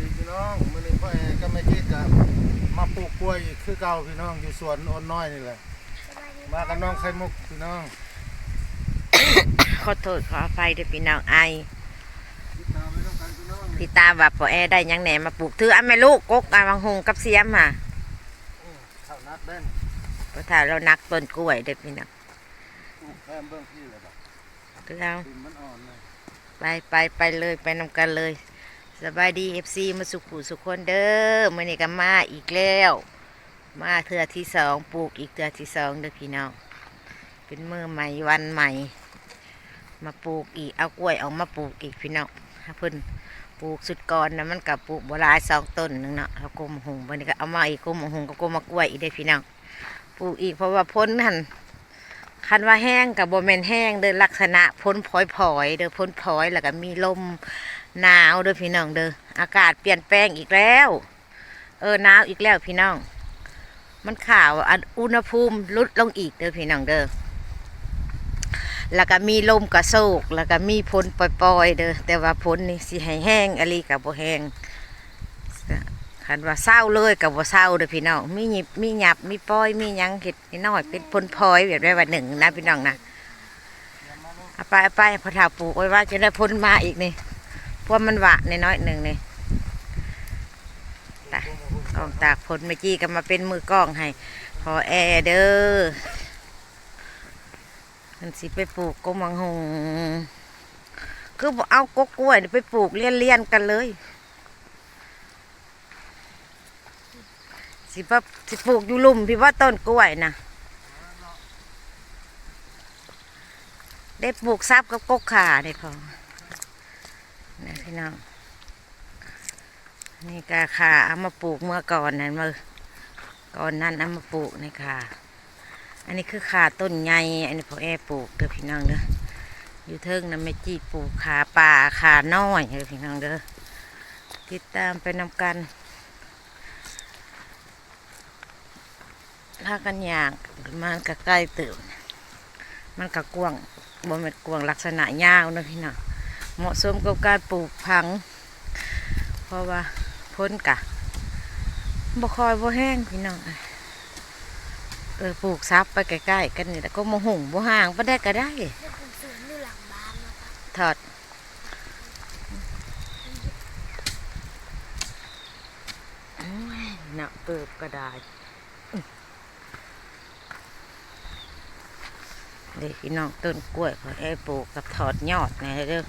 ดีพี่น้องมื้อนี้พ่อแอก็ไม่คิดกับมาปลูกกล้วยอีกคือเก่าพี่น้องอยู่สวนโอนน้อยนี่แหละมากับน้องไข่มุกพี่น้องขอโทษขออภัยด้วยพี่น้องไอติดตามไว้ต้องกันพี่น้องพี่ตาว่าปอแอได้หยังแหนมาปลูกถืออันแม่ลูกกกอาวังหงกับเสียมค่ะอืมข้าวนัดแบ่งเพราะถ้าเรานักต้นกล้วยเด้อพี่น้องปลูกแคมเบื้องที่เลยบ่ก็เอาดินมันอ่อนเลยไปไปไปเลยไปนำกันเลย สบายดีเอฟซีมาสุขุสุขคนเด้อมื่อนี้ก็มาอีกแล้ว มาเทือที่สองปลูกอีกเทือที่สองเด้อพี่น้องเป็นมือใหม่วันใหม่ มาปลูกอีกเอากล้วยออกมาปลูกอีกพี่น้องเพิ่นปลูกสุดก่อนนะมันกับปลูกบัวลายสองต้นหนึงเนาะเอากลมหงวันนี้ก็เอามาอีกกลมหงกับกลมมะกล้วยอีกเด้อพี่น้องปลูกอีกเพราะว่าพ้นหันคันว่าแห้งกับโบแมนแห้งเด้อลักษณะพ้นพลอยๆเด้อพ้นพลอยแล้วก็มีลม หนาวเด้อพี่น้องเด้ออากาศเปลี่ยนแปลงอีกแล้ว เออหนาวอีกแล้วพี่น้อง มันข่าวอุณหภูมิลดลงอีกเด้อพี่น้องเด้อแล้วก็มีลมกระโซก แล้วก็มีฝนปล่อยๆเด้อแต่ว่าฝนนี่สิให้แห้งอะไรกับบ่แห้งคันว่าเศร้าเลยกับบ่าเศร้าเด้อพี่น้องมีหยิบมีหยับมีปล่อยมียังเห็ดนิดหน่อยเป็นพลพลอยแบบได้วันหนึ่งนะพี่น้องนะเอาไปเอาไปพอถาปลูกไว้ว่าจะได้พ้นมาอีกนี่ พราะมันหวะนน้อยหนึ่งนี่ตากล้องตากผลเมื่อกี้ก็มาเป็นมือกล้องให้พอแอร์เด้อมันสิไปปลูกกมังหงคือบ่เอากกกล้วยไปปลูกเลี่ยนๆกันเลย สิว่าสิปลูกอยู่ลุ่มพี่ว่าต้นกล้วยนะได้ปลูกซับกับกกขาได้พอ นี่พี่น้องนี่กาขาเอามาปลูกเมื่อก่อนนั่นมือก่อนนั้นเอามาปลูกนี่ค่ะ อันนี้คือขาต้นใหญ่อันนี้พอแอปลูกเด้อพี่น้องเด้ออยู่เทิงนะไม่จีปลูกขาป่าขาน้อยเด้อพี่น้องเด้อติดตามไปนำกันถ้ากันอยากมันก็ใกล้ตื่นมันก็กว้างบ่แม่นกว้างลักษณะยาวนะพี่น้อง เหมาะสมกับการปลูกพัง เพราะว่าพ้นกะบ่คอยบ่แห้งพี่น้องเออปลูกซับไปใกล้ๆกันนี่แล้วก็มาหุงบ่ห่างบ่ได้ก็ได้ถอดหนักเติบก็ได้อื้อเด็กพี่น้องต้นกล้วยเขาให้ปลูกกับถอดยอดนะเด้อ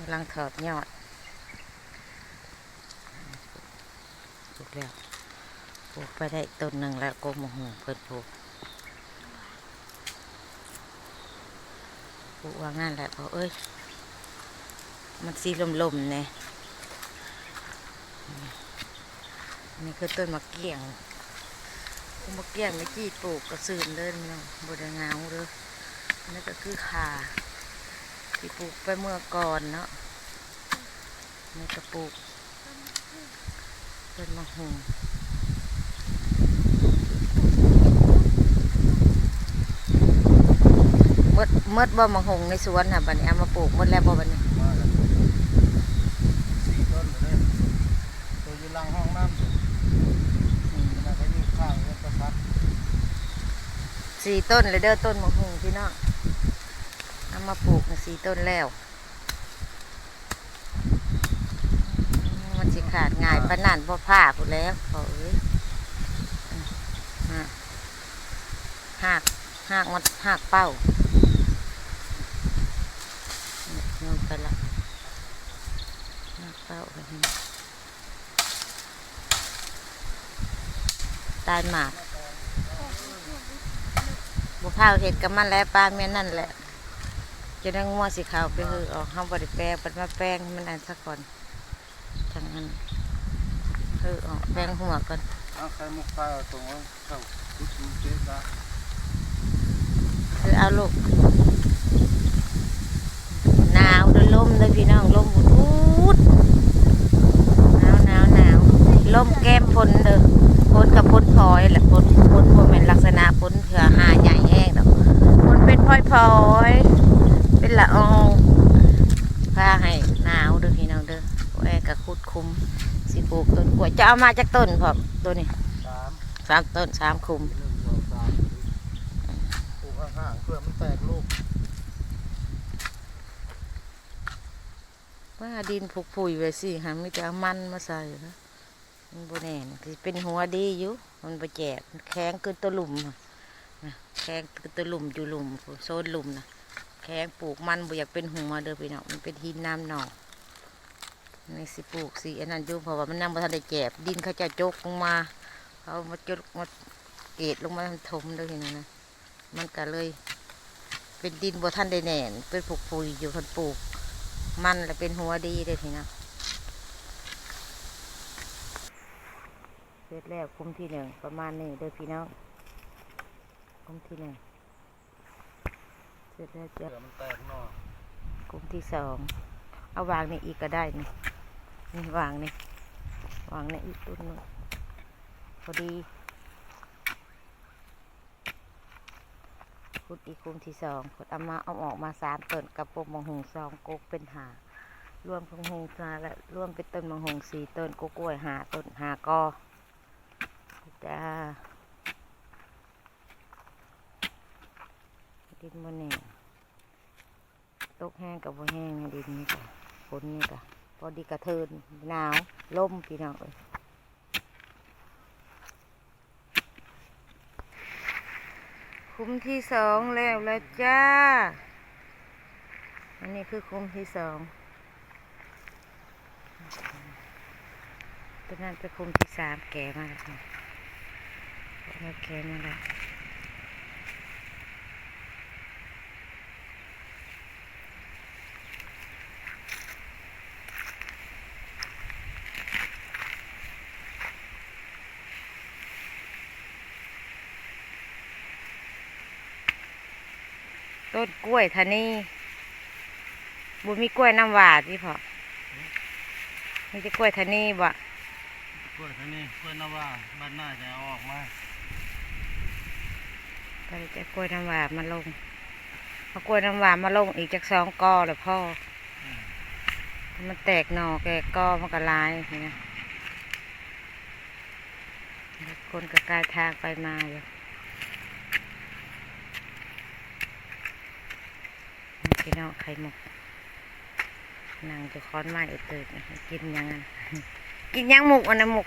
กำลังถอดยอดปลูกแล้วปลูกไปได้ต้นหนึ่งแล้วก็มะฮงเพิ่นปลูกปลูกว่างั้นแหละเพราะเอ้ย มันสีลมๆเนี่ยนี่คือต้นมะเกี้ยงต้นมะเกี้ยงไม่จี้ปลูกกระสืนเดินเนาะบดงาวเลยนี่ก็คือขา ที่ปลูกไปเมื่อก่อนเนาะนี่ก็ปลูกต้นมะฮุงเมื่อเมื่อบ่มะฮุงในสวนค่ะบัดนี้เอามาปลูกหมดแล้วบ่บัดนี้มากันสี่ต้นเลยตัวอยู่หลังห้องน้ำอยู่อืมแล้วก็อยู่ข้างรถกระพัดสี่ต้นเลยเด้อต้นมะฮุงพี่น้อง เอามาปลูกน่ะสี่ต้นแล้วอืมมันสิขาดง่ายปานนั่นพ่อผ้าพูดแล้วพอเอ้ยอืมอะหักหักมันหักเป้าลงไปละหักเป้าไปนี่ตายหมากบุพร้าวเห็ดกับมันแล้วปลาเมียนั่นแหละ จะได้งัวสีขาวไปคือออกห้องบริแปลงเป็นมาแป้งให้มันอันสักก่อนทางนั้นคือออกแป้งหัวก่อนเอาไข่มุกข้าวตรงไว้เข้าคุดเจ๊ตาคือเอาลูกหนาวเด้วยลมเลยพี่น้องลมอุดอุดหนาวหนาวหนาวลมแก้มฝนเด้อฝนกับฝนพลอยแหละฝนฝนบ่แม่นลักษณะฝนเถื่อหาใหญ่แห้งดอกฝนเป็นพลอยพลอยๆเป็นละอองพาให้หนาวเด้อพี่น้องเด้อแอร์ก็ ก็ขุดคุมสิปลูกต้นกล้วย จะเอามาจากต้นพอตัวนี้สามสามต้นสามคุมหนึ่งสองสามปลูกห่างๆเพื่อมันแตกลูกว่าดินผูกปุ๋ยไว้สิหาไม่จะเอามันมาใส่นะมันบแน่นคือเป็นหัวดีอยู่มันประแจกมันแข็งเกินตัวหลุมอะนะแข็งเกินตัวหลุมอยู่หลุมโซนหลุมนะแข็งปลูกมันบ่อยากเป็นหัวเด้อพี่น้องมันเป็นหินน้ำหนองในสิปลูกสิอันนั้นอยู่เพราะว่ามันนั่งบ่ทันได้แจบดินเขาจะจกลงมาเขามาจกมาเกตลงมาถมด้อพี่น้องนะมันก็เลย เป็นดินบ่ทันได้แน่นเป็นผูกปุยอยู่คนปลูก มันและเป็นหัวดีเลยทีนะเสร็จแล้วคุมที่หนึ่งประมาณนี้เด้อพี่น้องคุมที่หนึ่งเสร็จแล้วจะมันแตกนอคุมที่สองเอาวางนี่อีกก็ได้นี่ นี่วางนี่วางนี่อีกต้นหนึงพอดีคุดอีกคุมที่สองคุดเอามาเอาออกมาสามต้นกับปมมะฮุงสองกกเป็นหารวมมะฮุงมาและรวมเป็นต้นมะฮุงสี่ต้นกกล้วยหาต้นหากอจ้าดินบนนี่ตกแห้งกับบ่แห้งในดินนี่กะฝนนี่กะ พอดีกระเทินหนาวลมพี่น้องเอ้ยคุ้มที่สองแล้วแล้วจ้า อันนี้คือคุ้มที่สองตัวนั้นเป็นคุ้มที่สามแก่มากค่ะแล้วแก่มาแล้ว ต้นกล้วยทานี่บุมีกล้วยน้ำหวานพี่พอมีแต่กล้วยทานี่บ่เพื่อท่านี้เพื่อนนะว่าบ้านหน้าจะเอาออกมาก็เลยจะกล้วยน้ำหวานมาลงเอากล้วยน้ำหวานมาลงอีกจากสองกอเลยพ่ออมันแตกหน่อแกกอมันก็ลายนี่นะคนก็กลายทางไปมาอยู่ พี่น้องไข่หมกนางจะค้อนไม้เอดเติดนะกินยังกินยังหมกอันนั้นหมก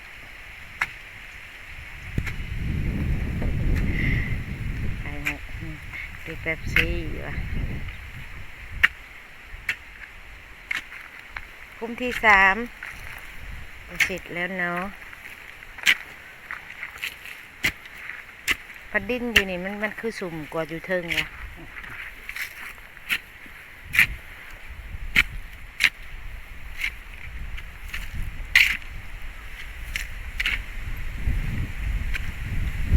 ไข่หกกินเป๊ปซี่ว่ะคุ้มที่สามเสร็จแล้วเนาะพัดดินอยู่นี่มันมันคือสุ่มกว่าอยู่เทิงว่ะ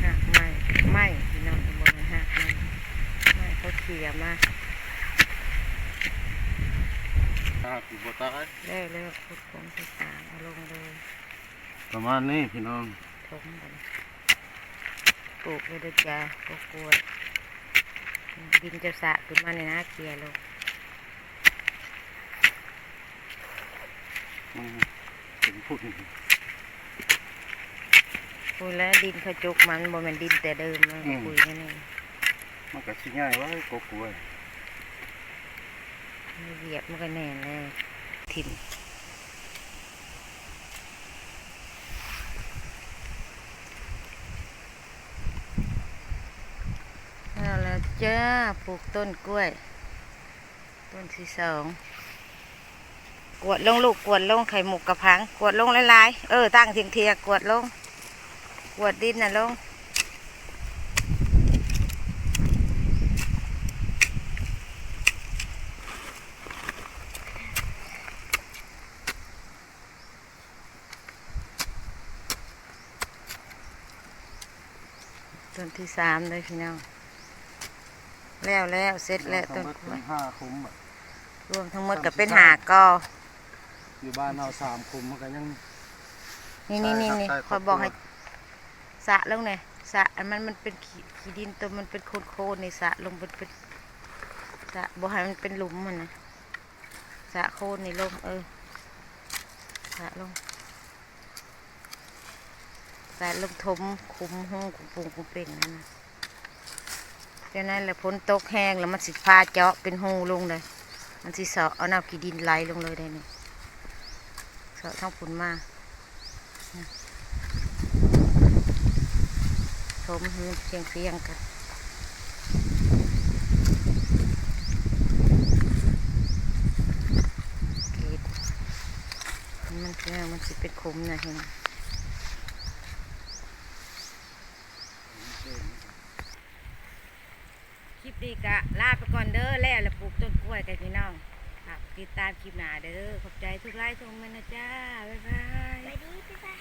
หักไม่ไม่พี่น้องบนหักไม่ไม่เขาเขี่ยมา หักอยู่บ่ตายเร็วเร็วพุดคุ้มที่สามเอาลงเลยประมาณนี้พี่น้องถมกันปลูกเลยเด้อจ้าก็กล้วยดินจะสะขึ้นมาในนาเกลียร์ลงมันเป็นพุ่นคุยแล้วดินเขาจุกมันบ่แม่นดินแต่เดิมนะคุยนั่นเองมันก็สิง่ายไว้กกล้วย เหยียบมันก็แน่นเลยถิ่นเอาแล้วจ้าปลูกต้นกล้วย ต้นที่สองกวดลงลูกกวดลงไข่หมุกกระพังกวดลงลายๆเออตั้งเทียงเทียกวดลงกวดดินน่ะลง ต้นที่สามเลยพี่น้อง แล้วแล้วเสร็จแล้วต้นกล้วยห้าคุ้มอะรวมทั้งหมดก็เป็นหากออยู่บ้านเอาสามคุ้มมันก็ยัง นี่นี่นี่นี่ใช่คครัอยบบอกให้สระลงเนี่ยสระอันมันมันเป็นขี้ขี้ดินตัวมันเป็นโคนโคนในสระลงเป็นเป็นสระบอกให้มันเป็นหลุมมันนะสระโคนนี่ลงเออสะลง สะลงทมคุมห้องคุมปุงคุมเป่งนั่นนะจากนั้นแหละพ้นตกแห้งแล้วมันสิพาเจาะเป็นหูลงเลย มันสิเสาะเอาน้ำกีดินไหลลงเลยได้นี่เสาะทั้งฝุ่นมาทมหืนเสียงเสียงกันกดมันเออมันสิเป็นคมนะเห็นคลิป นี้กะลาไปก่อนเด้อแล้วแล้วปลูกต้นกล้วยกันพี่น้องฝากติดตามคลิปหน้าเด้อขอบใจทุกไลค์ทุกเมนนะจ้าบ๊ายบายไปดีพี่ป้า